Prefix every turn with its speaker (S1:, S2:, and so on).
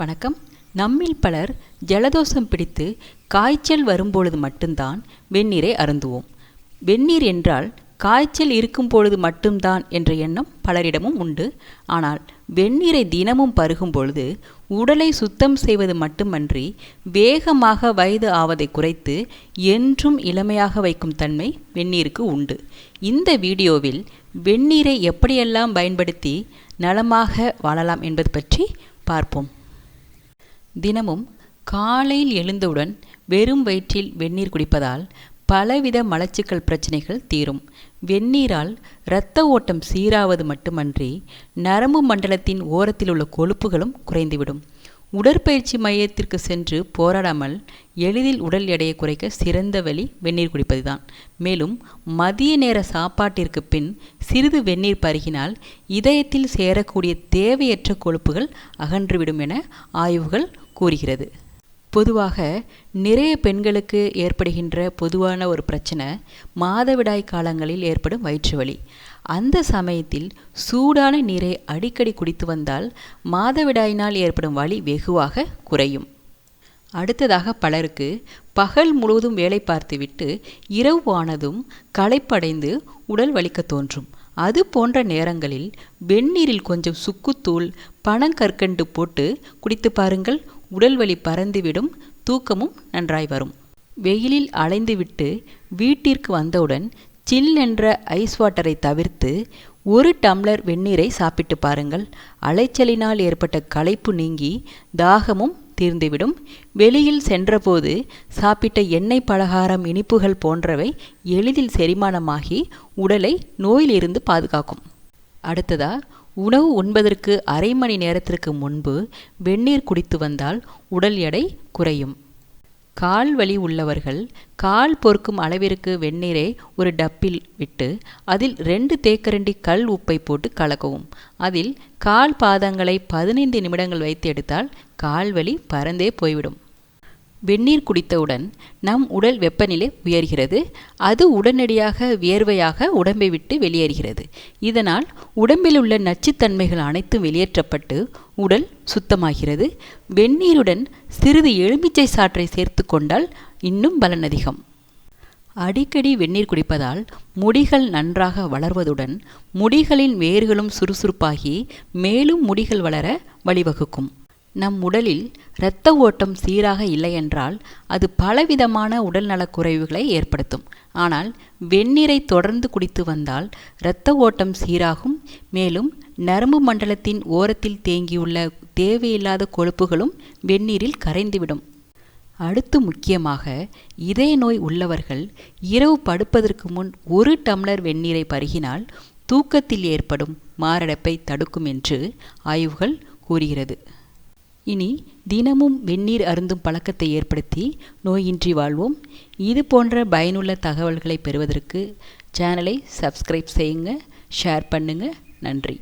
S1: வணக்கம். நம்மில் பலர் ஜலதோஷம் பிடித்து காய்ச்சல் வரும்பொழுது மட்டும்தான் வெந்நீரை அருந்துவோம். வெந்நீர் என்றால் காய்ச்சல் இருக்கும் பொழுது மட்டும்தான் என்ற எண்ணம் பலரிடமும் உண்டு. ஆனால் வெந்நீரை தினமும் பருகும் பொழுது உடலை சுத்தம் செய்வது மட்டுமன்றி வேகமாக வயது ஆவதை குறைத்து என்றும் இளமையாக வைக்கும் தன்மை வெந்நீருக்கு உண்டு. இந்த வீடியோவில் வெந்நீரை எப்படியெல்லாம் பயன்படுத்தி நலமாக வாழலாம் என்பது பற்றி பார்ப்போம். தினமும் காலையில் எழுந்தவுடன் வெறும் வயிற்றில் வெந்நீர் குடிப்பதால் பலவித மலச்சிக்கல் பிரச்சனைகள் தீரும். வெந்நீரால் இரத்த ஓட்டம் சீராவது மட்டுமன்றி நரம்பு மண்டலத்தின் ஓரத்தில் உள்ள கொழுப்புகளும் குறைந்துவிடும். உடற்பயிற்சி மையத்திற்கு சென்று போராடாமல் எளிதில் உடல் எடையை குறைக்க சிறந்த வழி வெந்நீர் குடிப்பதுதான். மேலும் மதிய நேர சாப்பாட்டிற்கு பின் சிறிது வெந்நீர் பருகினால் இதயத்தில் சேரக்கூடிய தேவையற்ற கொழுப்புகள் அகன்றுவிடும் என ஆய்வுகள் கூறுகிறது. பொதுவாக நிறைய பெண்களுக்கு ஏற்படுகின்ற பொதுவான ஒரு பிரச்சனை மாதவிடாய் காலங்களில் ஏற்படும் வயிற்று வலி. அந்த சமயத்தில் சூடான நீரை அடிக்கடி குடித்து வந்தால் மாதவிடாயினால் ஏற்படும் வலி வெகுவாக குறையும். அடுத்ததாக பலருக்கு பகல் முழுவதும் வேலை பார்த்துவிட்டு இரவு ஆனதும் களைப்படைந்து உடல் வலிக்க தோன்றும். அது போன்ற நேரங்களில் வெந்நீரில் கொஞ்சம் சுக்குத்தூள் பனங்கற்கண்டு போட்டு குடித்து பாருங்கள். உடல் வலி பறந்துவிடும் தூக்கமும் நன்றாய் வரும். வெயிலில் அலைந்துவிட்டு வீட்டிற்கு வந்தவுடன் சில் என்ற ஐஸ் வாட்டரை தவிர்த்து ஒரு டம்ளர் வெந்நீரை சாப்பிட்டு பாருங்கள். அலைச்சலினால் ஏற்பட்ட களைப்பு நீங்கி தாகமும் தீர்ந்துவிடும். வெளியில் சென்றபோது சாப்பிட்ட எண்ணெய் பலகாரம் இனிப்புகள் போன்றவை எளிதில் செரிமானமாகி உடலை நோயிலிருந்து பாதுகாக்கும். அடுத்ததா உணவு உண்பதற்கு அரை மணி நேரத்திற்கு முன்பு வெந்நீர் குடித்து வந்தால் உடல் எடை குறையும். கால் வலி உள்ளவர்கள் கால் பொறுக்கும் அளவிற்கு வெந்நீரை ஒரு டப்பில் விட்டு அதில் ரெண்டு தேக்கரண்டி கல் உப்பை போட்டு கலக்கவும். அதில் கால் பாதங்களை பதினைந்து நிமிடங்கள் வைத்து எடுத்தால் கால் வலி பறந்தே போய்விடும். வெந்நீர் குடித்தவுடன் நம் உடல் வெப்பநிலை உயர்கிறது. அது உடனடியாக வியர்வையாக உடம்பை விட்டு வெளியேறுகிறது. இதனால் உடம்பில் உள்ள நச்சுத்தன்மைகள் அனைத்தும் வெளியேற்றப்பட்டு உடல் சுத்தமாகிறது. வெந்நீருடன் சிறிது எலுமிச்சை சாற்றை சேர்த்து கொண்டால் இன்னும் பலன் அதிகம். அடிக்கடி வெந்நீர் குடிப்பதால் முடிகள் நன்றாக வளர்வதுடன் முடிகளின் வேர்களும் சுறுசுறுப்பாகி மேலும் முடிகள் வளர வழிவகுக்கும். நம் உடலில் இரத்த ஓட்டம் சீராக இல்லையென்றால் அது பலவிதமான உடல்நலக் குறைவுகளை ஏற்படுத்தும். ஆனால் வெந்நீரை தொடர்ந்து குடித்து வந்தால் இரத்த ஓட்டம் சீராகும். மேலும் நரம்பு மண்டலத்தின் ஓரத்தில் தேங்கியுள்ள தேவையில்லாத கொழுப்புகளும் வெந்நீரில் கரைந்துவிடும். அடுத்து முக்கியமாக இதய நோய் உள்ளவர்கள் இரவு படுப்பதற்கு முன் ஒரு டம்ளர் வெந்நீரை பருகினால் தூக்கத்தில் ஏற்படும் மாரடைப்பை தடுக்கும் என்று ஆய்வுகள் கூறுகிறது. இனி தினமும் வெந்நீர் அருந்தும் பழக்கத்தை ஏற்படுத்தி நோயின்றி வாழ்வோம். இது போன்ற பயனுள்ள தகவல்களை பெறுவதற்கு சேனலை சப்ஸ்கிரைப் செய்யுங்க ஷேர் பண்ணுங்கள் நன்றி.